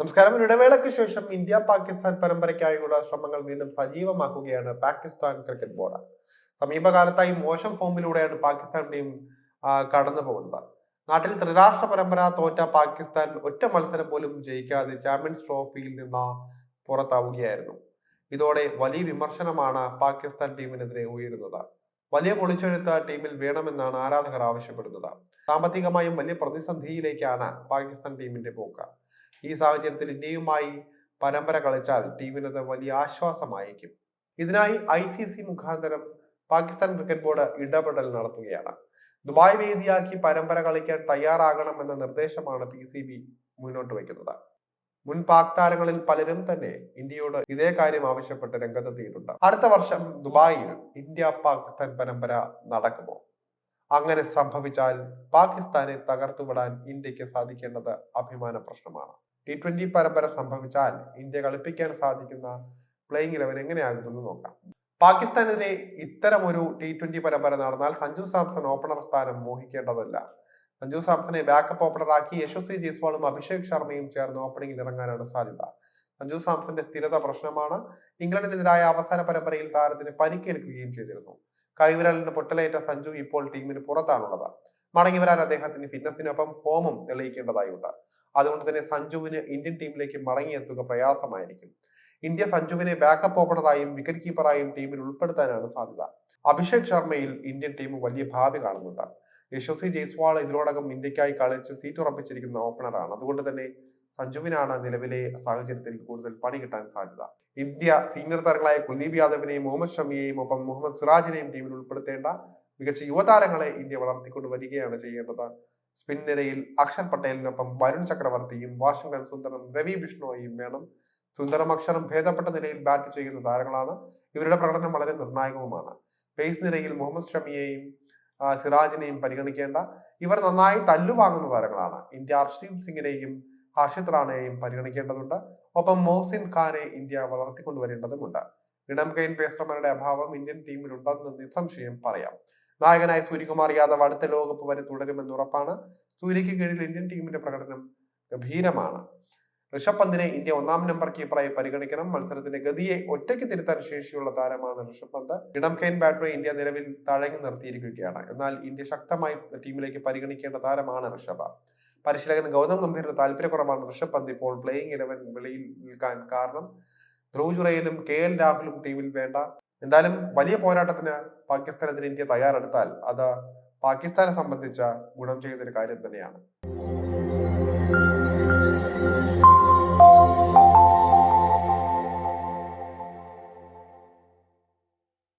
നമസ്കാരം. ഇടവേളയ്ക്ക് ശേഷം ഇന്ത്യ പാകിസ്ഥാൻ പരമ്പരയ്ക്കായുള്ള ശ്രമങ്ങൾ വീണ്ടും സജീവമാക്കുകയാണ് പാകിസ്ഥാൻ ക്രിക്കറ്റ് ബോർഡ്. സമീപകാലത്തായി മോശം ഫോമിലൂടെയാണ് പാകിസ്ഥാൻ ടീം കടന്നു പോകുന്നത്. നാട്ടിൽ ത്രിരാഷ്ട്ര പരമ്പര തോറ്റ പാകിസ്ഥാൻ ഒറ്റ മത്സരം പോലും ജയിക്കാതെ ചാമ്പ്യൻസ് ട്രോഫിയിൽ നിന്ന് പുറത്താവുകയായിരുന്നു. ഇതോടെ വലിയ വിമർശനമാണ് പാകിസ്ഥാൻ ടീമിനെതിരെ ഉയരുന്നത്. വലിയ പൊളിച്ചെഴുത്ത് ടീമിൽ വേണമെന്നാണ് ആരാധകർ ആവശ്യപ്പെടുന്നത്. സാമ്പത്തികമായും വലിയ പ്രതിസന്ധിയിലേക്കാണ് പാകിസ്ഥാൻ ടീമിന്റെ പോക്ക്. ഈ സാഹചര്യത്തിൽ ഇന്ത്യയുമായി പരമ്പര കളിച്ചാൽ ടീമിന് അത് വലിയ ആശ്വാസമായിരിക്കും ഇതിനായി ഐ സി സി മുഖാന്തരം പാകിസ്ഥാൻ ക്രിക്കറ്റ് ബോർഡ് ഇടപെടൽ നടത്തുകയാണ്. ദുബായ് വേദിയാക്കി പരമ്പര കളിക്കാൻ തയ്യാറാകണമെന്ന നിർദ്ദേശമാണ് പി സി ബി മുന്നോട്ട് വയ്ക്കുന്നത്. മുൻ പാക് താരങ്ങളിൽ പലരും തന്നെ ഇന്ത്യയോട് ഇതേ കാര്യം ആവശ്യപ്പെട്ട് രംഗത്തെത്തിയിട്ടുണ്ട്. അടുത്ത വർഷം ദുബായിൽ ഇന്ത്യ പാകിസ്ഥാൻ പരമ്പര നടക്കുമോ? അങ്ങനെ സംഭവിച്ചാൽ പാകിസ്ഥാനെ തകർത്തുവിടാൻ ഇന്ത്യയ്ക്ക് സാധിക്കേണ്ടത് അഭിമാന പ്രശ്നമാണ്. ടി ട്വന്റി പരമ്പര സംഭവിച്ചാൽ ഇന്ത്യ കളിപ്പിക്കാൻ സാധിക്കുന്ന പ്ലേയിങ് ഇലവൻ എങ്ങനെയാകുമെന്ന് നോക്കാം. പാകിസ്ഥാനെതിരെ ഇത്തരം ഒരു ടി ട്വന്റി പരമ്പര നടന്നാൽ സഞ്ജു സാംസൺ ഓപ്പണർ സ്ഥാനം മോഹിക്കേണ്ടതല്ല. സഞ്ജു സാംസണെ ബാക്കപ്പ് ഓപ്പണറാക്കി യശസ്വി ജയ്സ്വാളും അഭിഷേക് ശർമ്മയും ചേർന്ന് ഓപ്പണിംഗിൽ ഇറങ്ങാനാണ് സാധ്യത. സഞ്ജു സാംസന്റെ സ്ഥിരത പ്രശ്നമാണ്. ഇംഗ്ലണ്ടിനെതിരായ അവസാന പരമ്പരയിൽ താരത്തിന് പരിക്കേൽക്കുകയും ചെയ്തിരുന്നു. കൈവിരലിന് പൊട്ടലേറ്റ സഞ്ജു ഇപ്പോൾ ടീമിന് പുറത്താണുള്ളത്. മടങ്ങി വരാൻ അദ്ദേഹത്തിന് ഫിറ്റ്നസിനൊപ്പം ഫോമും തെളിയിക്കേണ്ടതായുണ്ട്. അതുകൊണ്ട് തന്നെ സഞ്ജുവിന് ഇന്ത്യൻ ടീമിലേക്ക് മടങ്ങിയെത്തുക പ്രയാസമായിരിക്കും. ഇന്ത്യ സഞ്ജുവിനെ ബാക്കപ്പ് ഓപ്പണറായും വിക്കറ്റ് കീപ്പറായും ടീമിൽ ഉൾപ്പെടുത്താനാണ് സാധ്യത. അഭിഷേക് ശർമ്മയിൽ ഇന്ത്യൻ ടീം വലിയ ഭാവി കാണുന്നുണ്ട്. യശസ്വി ജയ്സ്വാൾ ഇതിനോടകം ഇന്ത്യക്കായി കളിച്ച് സീറ്റ് ഉറപ്പിച്ചിരിക്കുന്ന ഓപ്പണറാണ് അതുകൊണ്ട് തന്നെ സഞ്ജുവിനാണ് നിലവിലെ സാഹചര്യത്തിൽ കൂടുതൽ പണി കിട്ടാൻ സാധ്യത. ഇന്ത്യ സീനിയർ താരങ്ങളായ കുൽദീപ് യാദവിനെയും മുഹമ്മദ് ഷമിയെയും ഒപ്പം മുഹമ്മദ് സിറാജിനെയും ടീമിൽ ഉൾപ്പെടുത്തേണ്ട മികച്ച യുവതാരങ്ങളെ ഇന്ത്യ വളർത്തിക്കൊണ്ട് വരികയാണ് ചെയ്യേണ്ടത്. സ്പിൻ നിരയിൽ അക്ഷർ പട്ടേലിനൊപ്പം വരുൺ ചക്രവർത്തിയും വാഷിംഗ്ടൺ സുന്ദരം രവി ബിഷ്ണോയും വേണം. സുന്ദരം അക്ഷരം ഭേദപ്പെട്ട നിലയിൽ ബാറ്റ് ചെയ്യുന്ന താരങ്ങളാണ്. ഇവരുടെ പ്രകടനം വളരെ നിർണായകവുമാണ്. പേസ് നിരയിൽ മുഹമ്മദ് ഷമിയെയും സിറാജിനെയും പരിഗണിക്കേണ്ട ഇവർ നന്നായി തല്ലുവാങ്ങുന്ന താരങ്ങളാണ്. ഇന്ത്യ ഹർഷദീപ് സിംഗിനെയും ഹർഷിത് റാണയെയും പരിഗണിക്കേണ്ടതുണ്ട്. ഒപ്പം മോഹ്സിൻ ഖാനെ ഇന്ത്യ വളർത്തിക്കൊണ്ടുവരേണ്ടതുമുണ്ട്. ഇടം കൈൻ പേസർമാരുടെ അഭാവം ഇന്ത്യൻ ടീമിലുണ്ടെന്ന് നിസ്സംശയം പറയാം. നായകനായ സൂര്യകുമാർ യാദവ് അടുത്ത ലോകകപ്പ് വരെ തുടരുമെന്ന് ഉറപ്പാണ്. സൂര്യയ്ക്ക് കീഴിൽ ഇന്ത്യൻ ടീമിന്റെ പ്രകടനം ഗംഭീരമാണ്. ഋഷഭ് പന്തിനെ ഇന്ത്യ ഒന്നാം നമ്പർ കീപ്പറായി പരിഗണിക്കണം. മത്സരത്തിന്റെ ഗതിയെ ഒറ്റയ്ക്ക് തിരുത്താൻ ശേഷിയുള്ള താരമാണ് ഋഷഭ് പന്ത്. ഇടം കൈൻ ബാറ്ററെ ഇന്ത്യ നിലവിൽ തഴങ്ങി നിർത്തിയിരിക്കുകയാണ്. എന്നാൽ ഇന്ത്യ ശക്തമായി ടീമിലേക്ക് പരിഗണിക്കേണ്ട താരമാണ് ഋഷഭ. പരിശീലകൻ ഗൗതം ഗംഭീറിന് താല്പര്യക്കുറവാണ് ഋഷഭ് പന്ത് ഇപ്പോൾ പ്ലേയിങ് ഇലവൻ വെളിയിൽ നിൽക്കാൻ കാരണം. ധ്രുവ് ജുറയിലും കെ എൽ രാഹുലും ടീമിൽ വേണ്ട. എന്തായാലും വലിയ പോരാട്ടത്തിന് പാകിസ്ഥാനെതിരെ ഇന്ത്യ തയ്യാറെടുത്താൽ അത് പാകിസ്ഥാനെ സംബന്ധിച്ച ഗുണം ചെയ്യുന്നൊരു കാര്യം തന്നെയാണ്.